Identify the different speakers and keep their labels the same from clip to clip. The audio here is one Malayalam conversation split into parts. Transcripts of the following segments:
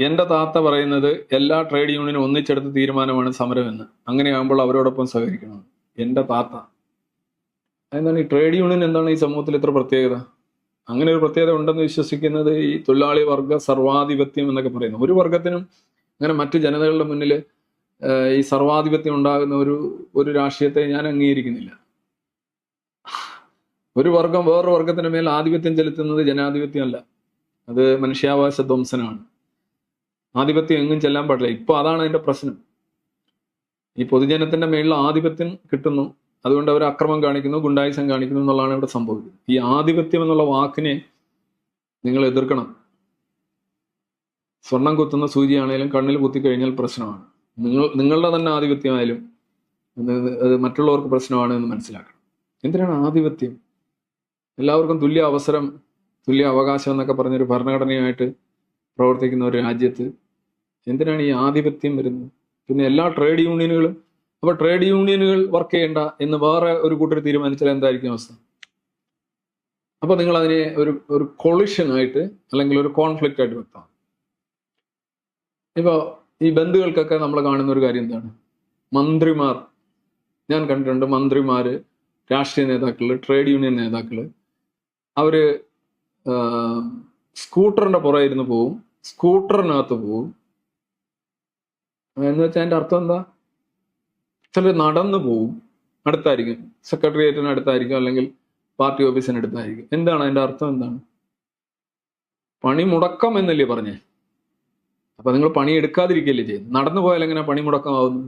Speaker 1: എന്റെ താത്ത പറയുന്നത് എല്ലാ ട്രേഡ് യൂണിയനും ഒന്നിച്ചെടുത്ത തീരുമാനമാണ് സമരമെന്ന്. അങ്ങനെയാകുമ്പോൾ അവരോടൊപ്പം സഹകരിക്കണം. എന്റെ താത്ത. എന്താണ് ഈ ട്രേഡ് യൂണിയൻ എന്താണ് ഈ സമൂഹത്തിൽ ഇത്ര പ്രത്യേകത? അങ്ങനെ ഒരു പ്രത്യേകത ഉണ്ടെന്ന് വിശ്വസിക്കുന്നത് ഈ തൊഴിലാളി വർഗ സർവാധിപത്യം എന്നൊക്കെ പറയുന്നു. ഒരു വർഗത്തിനും അങ്ങനെ മറ്റു ജനതകളുടെ മുന്നിൽ ഈ സർവാധിപത്യം ഉണ്ടാകുന്ന ഒരു ഒരു രാഷ്ട്രീയത്തെ ഞാൻ അംഗീകരിക്കുന്നില്ല. ഒരു വർഗം വേറൊരു വർഗത്തിന് മേൽ ആധിപത്യം ചെലുത്തുന്നത് ജനാധിപത്യമല്ല. അത് മനുഷ്യാവകാശ ധ്വംസനമാണ്. ആധിപത്യം എങ്ങും ചെല്ലാൻ പാടില്ല. ഇപ്പൊ അതാണ് അതിന്റെ പ്രശ്നം. ഈ പൊതുജനത്തിന്റെ മേളിൽ ആധിപത്യം കിട്ടുന്നു. അതുകൊണ്ട് അവർ അക്രമം കാണിക്കുന്നു ഗുണ്ടായുസം കാണിക്കുന്നു എന്നുള്ളതാണ് ഇവിടെ സംഭവിക്കുന്നത്. ഈ ആധിപത്യം എന്നുള്ള വാക്കിനെ നിങ്ങൾ എതിർക്കണം. സ്വർണം കുത്തുന്ന സൂചിയാണേലും കണ്ണിൽ കുത്തിക്കഴിഞ്ഞാൽ പ്രശ്നമാണ്. നിങ്ങൾ നിങ്ങളുടെ തന്നെ ആധിപത്യമായാലും അത് മറ്റുള്ളവർക്ക് പ്രശ്നമാണ് എന്ന് മനസ്സിലാക്കണം. എന്തിനാണ് ആധിപത്യം? എല്ലാവർക്കും തുല്യ അവസരം തുല്യ അവകാശം എന്നൊക്കെ പറഞ്ഞൊരു ഭരണഘടനയായിട്ട് പ്രവർത്തിക്കുന്ന ഒരു രാജ്യത്ത് എന്തിനാണ് ഈ ആധിപത്യം വരുന്നത്? പിന്നെ എല്ലാ ട്രേഡ് യൂണിയനുകളും അപ്പൊ ട്രേഡ് യൂണിയനുകൾ വർക്ക് ചെയ്യേണ്ട എന്ന് വേറെ ഒരു കൂട്ടർ തീരുമാനിച്ചാൽ എന്തായിരിക്കും അവസ്ഥ? അപ്പൊ നിങ്ങൾ അതിനെ ഒരു ഒരു കൊളിഷൻ ആയിട്ട് അല്ലെങ്കിൽ ഒരു കോൺഫ്ലിക്റ്റ് ആയിട്ട് വെക്കാം. ഇപ്പൊ ഈ ബന്ധുക്കൾക്കൊക്കെ നമ്മൾ കാണുന്ന ഒരു കാര്യം എന്താണ്? മന്ത്രിമാർ ഞാൻ കണ്ടിട്ടുണ്ട് മന്ത്രിമാര് രാഷ്ട്രീയ നേതാക്കൾ ട്രേഡ് യൂണിയൻ നേതാക്കൾ അവർ സ്കൂട്ടറിന്റെ പുറകെ ഇരുന്ന് പോവും. സ്കൂട്ടറിനകത്ത് പോവും. എന്ന് വെച്ചാൽ അതിന്റെ അർത്ഥം എന്താ? ചിലർ നടന്നു പോവും. അടുത്തായിരിക്കും. സെക്രട്ടേറിയറ്റിന് അടുത്തായിരിക്കും അല്ലെങ്കിൽ പാർട്ടി ഓഫീസിന് അടുത്തായിരിക്കും. എന്താണ് അതിന്റെ അർത്ഥം എന്താണ്? പണി മുടക്കം എന്നല്ലേ പറഞ്ഞേ? അപ്പൊ നിങ്ങൾ പണി എടുക്കാതിരിക്കല്ലേ ചെയ്യും നടന്നു പോയാൽ എങ്ങനെ പണി മുടക്കമാവുന്നു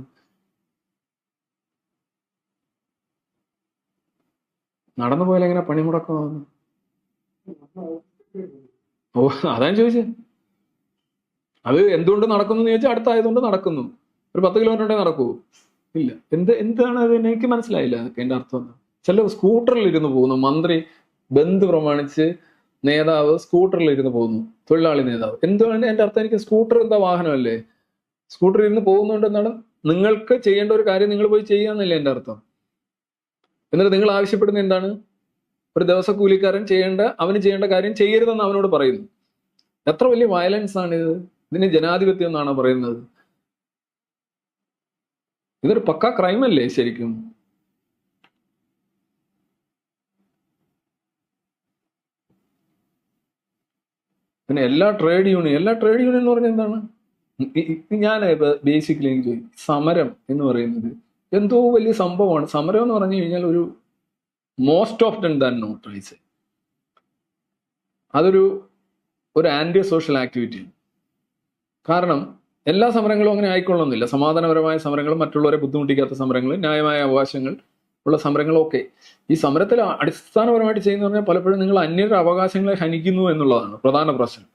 Speaker 1: നടന്നു പോയാൽ എങ്ങനെ പണി മുടക്കമാവുന്നു ഓ അതാണ് ചോദിച്ചത് അത് എന്തുകൊണ്ട് നടക്കുന്നു എന്ന് ചോദിച്ചാൽ അടുത്തായതുകൊണ്ട് നടക്കുന്നു. ഒരു പത്ത് കിലോമീറ്റർ നടക്കൂ. ഇല്ല. എന്ത് എന്താണ് അത്? എനിക്ക് മനസ്സിലായില്ല എന്റെ അർത്ഥം ചില സ്കൂട്ടറിൽ ഇരുന്ന് പോകുന്നു. മന്ത്രി ബന്ധു പ്രമാണിച്ച് നേതാവ് സ്കൂട്ടറിൽ ഇരുന്ന് പോകുന്നു. തൊഴിലാളി നേതാവ്. എന്താണ് എന്റെ അർത്ഥം? എനിക്ക് സ്കൂട്ടർ എന്താ വാഹനമല്ലേ? സ്കൂട്ടറിൽ ഇരുന്ന് പോകുന്നുണ്ട് എന്നാണ് നിങ്ങൾക്ക് ചെയ്യേണ്ട ഒരു കാര്യം നിങ്ങൾ പോയി ചെയ്യാന്നല്ലേ എന്റെ അർത്ഥം. എന്നിട്ട് നിങ്ങൾ ആവശ്യപ്പെടുന്ന എന്താണ്? ഒരു ദിവസക്കൂലിക്കാരൻ ചെയ്യേണ്ട അവന് ചെയ്യേണ്ട കാര്യം ചെയ്യരുതെന്ന് അവനോട് പറയുന്നു. എത്ര വലിയ വയലൻസ് ആണ് ഇത്? ഇതിന് ജനാധിപത്യം എന്നാണ് പറയുന്നത്? ഇതൊരു പക്ക ക്രൈം അല്ലേ ശരിക്കും? പിന്നെ എല്ലാ ട്രേഡ് യൂണിയൻ എല്ലാ ട്രേഡ് യൂണിയൻ എന്ന് പറഞ്ഞാൽ എന്താണ്? ഞാൻ ബേസിക്കലി എനിക്ക് സമരം എന്ന് പറയുന്നത് എന്തോ വലിയ സംഭവമാണ്. സമരം എന്ന് പറഞ്ഞു കഴിഞ്ഞാൽ ഒരു most of then than not rice അതൊരു ഒരു ആന്റി സോഷ്യൽ ആക്ടിവിറ്റി കാരണം എല്ലാ സമരങ്ങളും അങ്ങനെ ആയിക്കൊള്ളുന്നില്ല സമാധാനപരമായ സമരങ്ങളും മറ്റുള്ളവരെ ബുദ്ധിമുട്ടിക്കാത്ത സമരങ്ങൾ ന്യായമായ അവകാശങ്ങൾ ഉള്ള സമരങ്ങളൊക്കെ. ഈ സമരത്തിൽ അടിസ്ഥാനപരമായിട്ട് ചെയ്യുന്ന പറഞ്ഞാൽ പലപ്പോഴും നിങ്ങൾ അന്യരുടെ അവകാശങ്ങളെ ഹനിക്കുന്നു എന്നുള്ളതാണ് പ്രധാന പ്രശ്നം.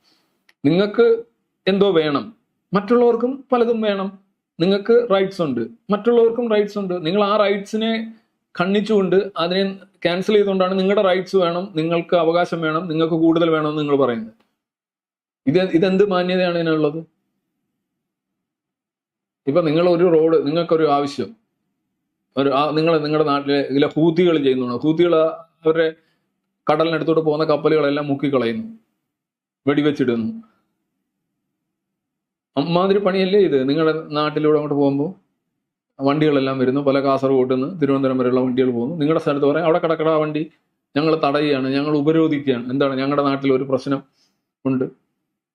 Speaker 1: നിങ്ങൾക്ക് എന്തോ വേണം. മറ്റുള്ളവർക്കും പലതും വേണം. നിങ്ങൾക്ക് റൈറ്റ്സ് ഉണ്ട്. മറ്റുള്ളവർക്കും റൈറ്റ്സ് ഉണ്ട്. നിങ്ങൾ ആ റൈറ്റ്സിനെ ഖണ്ഡിച്ചുകൊണ്ട് അതിനെ ക്യാൻസൽ ചെയ്തുകൊണ്ടാണ് നിങ്ങളുടെ റൈറ്റ്സ് വേണം നിങ്ങൾക്ക് അവകാശം വേണം നിങ്ങൾക്ക് കൂടുതൽ വേണം എന്ന് നിങ്ങൾ പറയുന്നത്. ഇത് ഇതെന്ത് മാന്യതയാണ് ഇതിനുള്ളത്? ഇപ്പൊ നിങ്ങൾ ഒരു റോഡ് നിങ്ങൾക്കൊരു ആവശ്യം. ഒരു നിങ്ങൾ നിങ്ങളുടെ നാട്ടിലെ ഇതിലെ ഹൂത്തികൾ ചെയ്യുന്നുണ്ട്? ഹൂത്തികൾ അവരുടെ കടലിനടുത്തോട്ട് പോകുന്ന കപ്പലുകളെല്ലാം മുക്കിക്കളയുന്നു. വെടിവെച്ചിടുന്നു. അമ്മാതിരി പണിയല്ലേ ഇത്? നിങ്ങളുടെ നാട്ടിലൂടെ അങ്ങോട്ട് പോകുമ്പോൾ വണ്ടികളെല്ലാം വരുന്നു. പല കാസർഗോഡ് നിന്ന് തിരുവനന്തപുരം വരെയുള്ള വണ്ടികൾ പോകുന്നു. നിങ്ങളുടെ സ്ഥലത്ത് പറയാം അവിടെ കിടക്കട വണ്ടി. ഞങ്ങൾ തടയുകയാണ്. ഞങ്ങൾ ഉപരോധിക്കുകയാണ്. എന്താണ്? ഞങ്ങളുടെ നാട്ടിൽ ഒരു പ്രശ്നം ഉണ്ട്.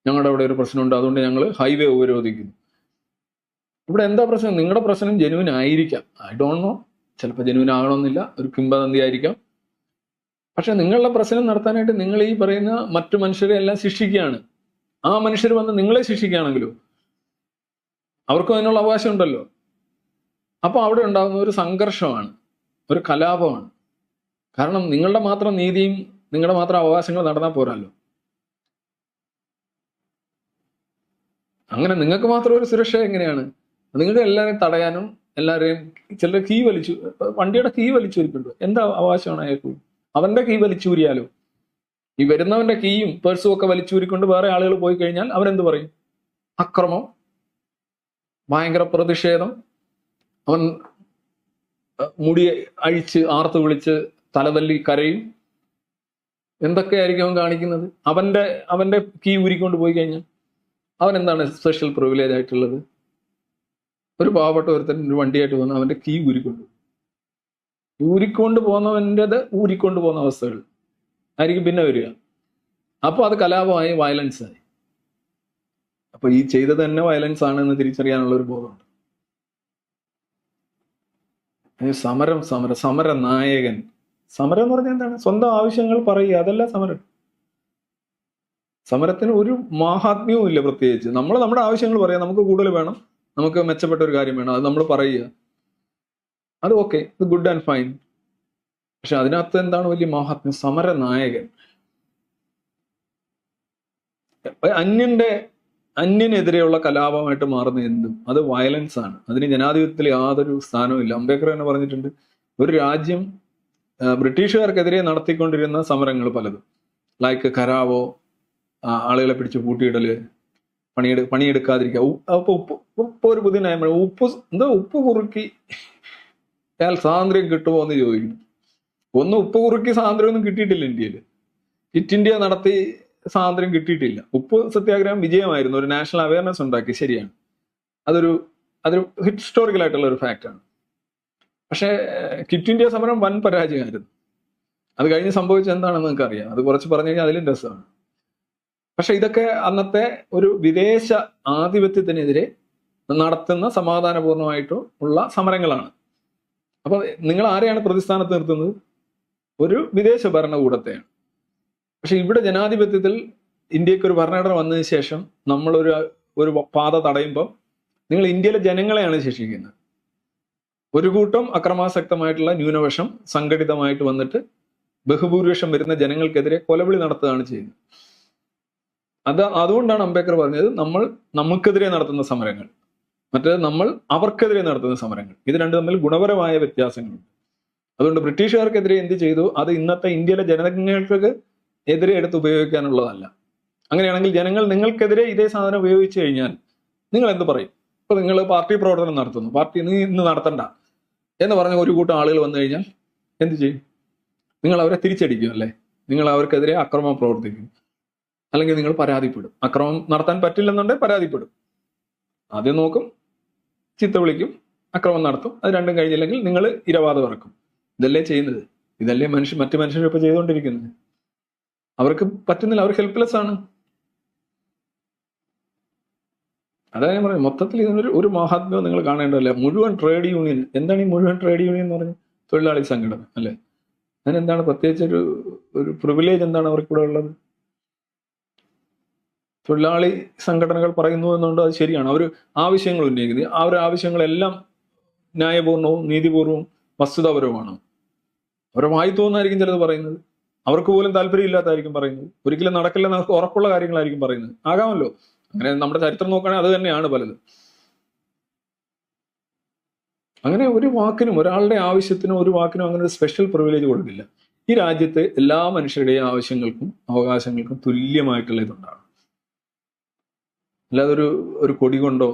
Speaker 1: ഞങ്ങളുടെ അവിടെ ഒരു പ്രശ്നമുണ്ട് അതുകൊണ്ട് ഞങ്ങൾ ഹൈവേ ഉപരോധിക്കുന്നു. ഇവിടെ എന്താ പ്രശ്നം? നിങ്ങളുടെ പ്രശ്നം ജനുവിൻ ആയിരിക്കാം. ഐ ഡോണ്ട് നോ ചിലപ്പോൾ ജനുവിൻ ആകണമെന്നില്ല. ഒരു കിംബദന്തി ആയിരിക്കാം പക്ഷെ നിങ്ങളുടെ പ്രശ്നം നടത്താനായിട്ട് നിങ്ങൾ ഈ പറയുന്ന മറ്റു മനുഷ്യരെ എല്ലാം ശിക്ഷിക്കുകയാണ്. ആ മനുഷ്യർ വന്ന് നിങ്ങളെ ശിക്ഷിക്കുകയാണെങ്കിലോ? അവർക്കും അതിനുള്ള അവകാശം ഉണ്ടല്ലോ. അപ്പോൾ അവിടെ ഉണ്ടാകുന്ന ഒരു സംഘർഷമാണ്. ഒരു കലാപമാണ്. കാരണം നിങ്ങളുടെ മാത്രം നീതിയും നിങ്ങളുടെ മാത്രം അവകാശങ്ങൾ നടന്നാൽ പോരാല്ലോ. അങ്ങനെ നിങ്ങൾക്ക് മാത്രം ഒരു സുരക്ഷ എങ്ങനെയാണ്? നിങ്ങൾക്ക് എല്ലാവരെയും തടയാനും എല്ലാവരെയും ചിലർ കീ വലിച്ചു വണ്ടിയുടെ കീ വലിച്ചൂരിപ്പുണ്ട് എന്താ അവകാശമാണ് അയാൾക്ക്? അവന്റെ കീ വലിച്ചൂരിയാലോ? ഈ വരുന്നവന്റെ കീയും പേഴ്സും ഒക്കെ വലിച്ചൂരിക്കൊണ്ട് വേറെ ആളുകൾ പോയി കഴിഞ്ഞാൽ അവരെന്ത് പറയും? അക്രമം ഭയങ്കര പ്രതിഷേധം. അവൻ മുടി അഴിച്ച് ആർത്ത് വിളിച്ച് തലതല്ലി കരയും. എന്തൊക്കെയായിരിക്കും അവൻ കാണിക്കുന്നത്? അവന്റെ അവന്റെ കീ ഊരിക്കൊണ്ട് പോയി കഴിഞ്ഞാൽ അവൻ എന്താണ് സ്പെഷ്യൽ പ്രിവിലേജ് ആയിട്ടുള്ളത്? ഒരു പാവപ്പെട്ട ഒരുത്തൻ ഒരു വണ്ടിയായിട്ട് വന്ന് അവന്റെ കീ ഊരിക്കൊണ്ടു. ഊരിക്കൊണ്ട് പോകുന്നവന്റെത് ഊരിക്കൊണ്ട് പോകുന്ന അവസ്ഥകൾ. ആയിരിക്കും പിന്നെ വരിക. അപ്പോൾ അത് കലാപമായി വയലൻസ് ആയി. അപ്പൊ ഈ ചെയ്തത് തന്നെ വയലൻസ് ആണെന്ന് തിരിച്ചറിയാനുള്ള ഒരു ബോധമുണ്ട്. സമരം സമരം സമര നായകൻ. സമരം എന്ന് പറഞ്ഞാൽ എന്താണ്? സ്വന്തം ആവശ്യങ്ങൾ പറയുക അതല്ല സമരം. സമരത്തിന് ഒരു മാഹാത്മ്യവും ഇല്ല പ്രത്യേകിച്ച്. നമ്മൾ നമ്മുടെ ആവശ്യങ്ങൾ പറയാം നമുക്ക് കൂടുതൽ വേണം. നമുക്ക് മെച്ചപ്പെട്ട ഒരു കാര്യം വേണം. അത് നമ്മൾ പറയുക. അത് ഓക്കെ ഇത് ഗുഡ് ആൻഡ് ഫൈൻ പക്ഷെ അതിനകത്ത് എന്താണ് വലിയ മഹാത്മ സമര നായകൻ അന്യന്റെ അന്യനെതിരെയുള്ള കലാപമായിട്ട് മാറുന്ന എന്തും? അത് വയലൻസ് ആണ്. അതിന് ജനാധിപത്യത്തിൽ യാതൊരു സ്ഥാനവും ഇല്ല. അംബേദ്കർ തന്നെ പറഞ്ഞിട്ടുണ്ട്. ഒരു രാജ്യം ബ്രിട്ടീഷുകാർക്കെതിരെ നടത്തിക്കൊണ്ടിരുന്ന സമരങ്ങൾ പലതും. ലൈക്ക് കരാവോ ആളുകളെ പിടിച്ച് പൂട്ടിയിടൽ പണിയെടു പണിയെടുക്കാതിരിക്കുക അപ്പൊ ഉപ്പ് ഉപ്പ് ഒരു പുതിയ നയം ഉപ്പ് എന്താ ഉപ്പ് കുറുക്കി? അയാൾ സ്വാതന്ത്ര്യം കിട്ടുമോ എന്ന് ചോദിക്കുന്നു ഒന്ന് ഉപ്പ് കുറുക്കി സ്വാതന്ത്ര്യം ഒന്നും കിട്ടിയിട്ടില്ല ഇന്ത്യയിൽ ഇറ്റ് ഇന്ത്യ നടത്തി സ്വാതന്ത്ര്യം കിട്ടിയിട്ടില്ല. ഉപ്പ് സത്യാഗ്രഹം വിജയമായിരുന്നു. ഒരു നാഷണൽ അവയർനെസ് ഉണ്ടാക്കി. ശരിയാണ്. അതൊരു അതൊരു ഹിസ്റ്റോറിക്കൽ ആയിട്ടുള്ള ഒരു ഫാക്റ്റാണ് പക്ഷേ കിറ്റ് ഇന്ത്യ സമരം വൻ പരാജയമായിരുന്നു. അത് കഴിഞ്ഞ് സംഭവിച്ചത് എന്താണെന്ന് നിങ്ങൾക്ക് അറിയാം അത് കുറച്ച് പറഞ്ഞു കഴിഞ്ഞാൽ അതിലും രസമാണ്. പക്ഷെ ഇതൊക്കെ അന്നത്തെ ഒരു വിദേശ ആധിപത്യത്തിനെതിരെ നടത്തുന്ന സമാധാനപൂർണമായിട്ട് ഉള്ള സമരങ്ങളാണ്. അപ്പൊ നിങ്ങൾ ആരെയാണ് പ്രതിസ്ഥാനത്ത് നിർത്തുന്നത്? ഒരു വിദേശ ഭരണകൂടത്തെയാണ്. പക്ഷെ ഇവിടെ ജനാധിപത്യത്തിൽ ഇന്ത്യയ്ക്ക് ഒരു ഭരണഘടന വന്നതിന് ശേഷം നമ്മളൊരു ഒരു പാത തടയുമ്പോൾ നിങ്ങൾ ഇന്ത്യയിലെ ജനങ്ങളെയാണ് ശിക്ഷിക്കുന്നത് ഒരു കൂട്ടം അക്രമാസക്തമായിട്ടുള്ള ന്യൂനപക്ഷം സംഘടിതമായിട്ട് വന്നിട്ട് ബഹുഭൂരിപക്ഷം വരുന്ന ജനങ്ങൾക്കെതിരെ കൊലവിളി നടത്തുകയാണ് ചെയ്യുന്നത്. അത് അതുകൊണ്ടാണ് അംബേദ്കർ പറഞ്ഞത് നമ്മൾ നമുക്കെതിരെ നടത്തുന്ന സമരങ്ങൾ. മറ്റേത് നമ്മൾ അവർക്കെതിരെ നടത്തുന്ന സമരങ്ങൾ. ഇത് രണ്ടും തമ്മിൽ ഗുണപരമായ വ്യത്യാസങ്ങളുണ്ട്. അതുകൊണ്ട് ബ്രിട്ടീഷുകാർക്കെതിരെ എന്ത് ചെയ്തു? അത് ഇന്നത്തെ ഇന്ത്യയിലെ ജനങ്ങൾക്ക് എതിരെ എടുത്ത് ഉപയോഗിക്കാനുള്ളതല്ല. അങ്ങനെയാണെങ്കിൽ ജനങ്ങൾ നിങ്ങൾക്കെതിരെ ഇതേ സാധനം ഉപയോഗിച്ചു കഴിഞ്ഞാൽ നിങ്ങൾ എന്ത് പറയും? ഇപ്പൊ നിങ്ങൾ പാർട്ടി പ്രവർത്തനം നടത്തുന്നു. പാർട്ടി നീ ഇന്ന് നടത്തണ്ട എന്ന് പറഞ്ഞ ഒരു കൂട്ടം ആളുകൾ വന്നു കഴിഞ്ഞാൽ എന്ത് ചെയ്യും? നിങ്ങൾ അവരെ തിരിച്ചടിക്കും അല്ലേ? നിങ്ങൾ അവർക്കെതിരെ അക്രമം പ്രവർത്തിക്കും. അല്ലെങ്കിൽ നിങ്ങൾ പരാതിപ്പെടും. അക്രമം നടത്താൻ പറ്റില്ലെന്നുണ്ടെങ്കിൽ പരാതിപ്പെടും. ആദ്യം നോക്കും ചീത്ത വിളിക്കും അക്രമം നടത്തും. അത് രണ്ടും കഴിഞ്ഞില്ലെങ്കിൽ നിങ്ങൾ ഇരവാദം ഇറക്കും. ഇതല്ലേ ചെയ്യുന്നത്? ഇതല്ലേ മനുഷ്യ മറ്റു മനുഷ്യരും ഇപ്പൊ ചെയ്തുകൊണ്ടിരിക്കുന്നത്? അവർക്ക് പറ്റുന്നില്ല അവർ ഹെൽപ്ലെസ് ആണ്. അതായത് ഞാൻ പറയുന്നത് മൊത്തത്തിൽ ഇതിനൊരു ഒരു മഹാത്മ്യം നിങ്ങൾ കാണേണ്ടതല്ല? മുഴുവൻ ട്രേഡ് യൂണിയൻ എന്താണ് ഈ മുഴുവൻ ട്രേഡ് യൂണിയൻ എന്ന് പറഞ്ഞാൽ? തൊഴിലാളി സംഘടന അല്ലേ? അതിനെന്താണ് പ്രത്യേകിച്ച് ഒരു ഒരു പ്രിവിലേജ് എന്താണ് അവർക്കിവിടെ ഉള്ളത്? തൊഴിലാളി സംഘടനകൾ പറയുന്നു എന്നുകൊണ്ട് അത് ശരിയാണ്. അവർ ആവശ്യങ്ങൾ ഉന്നയിക്കുന്നത്. ആ ഒരു ആവശ്യങ്ങളെല്ലാം ന്യായപൂർണവും നീതിപൂർവവും വസ്തുതാപരവുമാണ്. അവരെ വായി തോന്നായിരിക്കും ചിലത് പറയുന്നത്. അവർക്ക് പോലും താല്പര്യമില്ലാത്തായിരിക്കും പറയുന്നത്. ഒരിക്കലും നടക്കില്ലെന്ന് അവർക്ക് ഉറപ്പുള്ള കാര്യങ്ങളായിരിക്കും പറയുന്നത്. ആകാമല്ലോ. അങ്ങനെ നമ്മുടെ ചരിത്രം നോക്കുകയാണെങ്കിൽ അത് തന്നെയാണ് പലത്. അങ്ങനെ ഒരു വാക്കിനും ഒരാളുടെ ആവശ്യത്തിനും ഒരു വാക്കിനും അങ്ങനെ ഒരു സ്പെഷ്യൽ പ്രിവിലേജ് കൊടുക്കില്ല. ഈ രാജ്യത്തെ എല്ലാ മനുഷ്യരുടെയും ആവശ്യങ്ങൾക്കും അവകാശങ്ങൾക്കും തുല്യമായിട്ടുള്ള ഇതുണ്ടാകും അല്ലാതെ ഒരു ഒരു കൊടി കൊണ്ടോ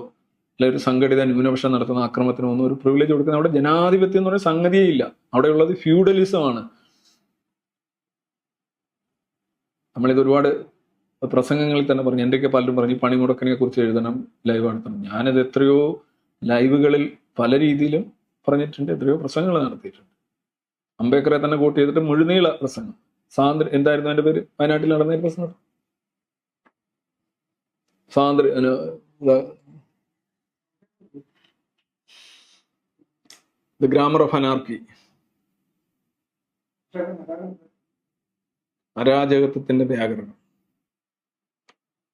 Speaker 1: അല്ലെങ്കിൽ ഒരു സംഘടിത ന്യൂനപക്ഷം നടത്തുന്ന ആക്രമണത്തിനോ ഒന്നും ഒരു പ്രിവിലേജ് കൊടുക്കുന്ന അവിടെ ജനാധിപത്യം എന്ന് പറയുന്ന സംഗതിയേ ഇല്ല. അവിടെയുള്ളത് ഫ്യൂഡലിസമാണ് നമ്മളിത് ഒരുപാട് പ്രസംഗങ്ങളിൽ തന്നെ പറഞ്ഞു എന്റെയൊക്കെ പലരും പറഞ്ഞു പണി പണിമുടക്കിനെ കുറിച്ച് എഴുതണം ലൈവ് നടത്തണം. ഞാനത് എത്രയോ ലൈവുകളിൽ പല രീതിയിലും പറഞ്ഞിട്ടുണ്ട് എത്രയോ പ്രസംഗങ്ങൾ നടത്തിയിട്ടുണ്ട്. അംബേദ്കറെ തന്നെ കോട്ട് ചെയ്തിട്ട് മുഴുനീള പ്രസംഗം. സാന്ദ്ര എന്തായിരുന്നു അതിന്റെ പേര്? വയനാട്ടിൽ നടന്ന പ്രസംഗം. സ്വാതന്ത്ര്യ ദ ഗ്രാമർ ഓഫ് അനാർക്കി അരാജകത്വത്തിന്റെ വ്യാകരണം.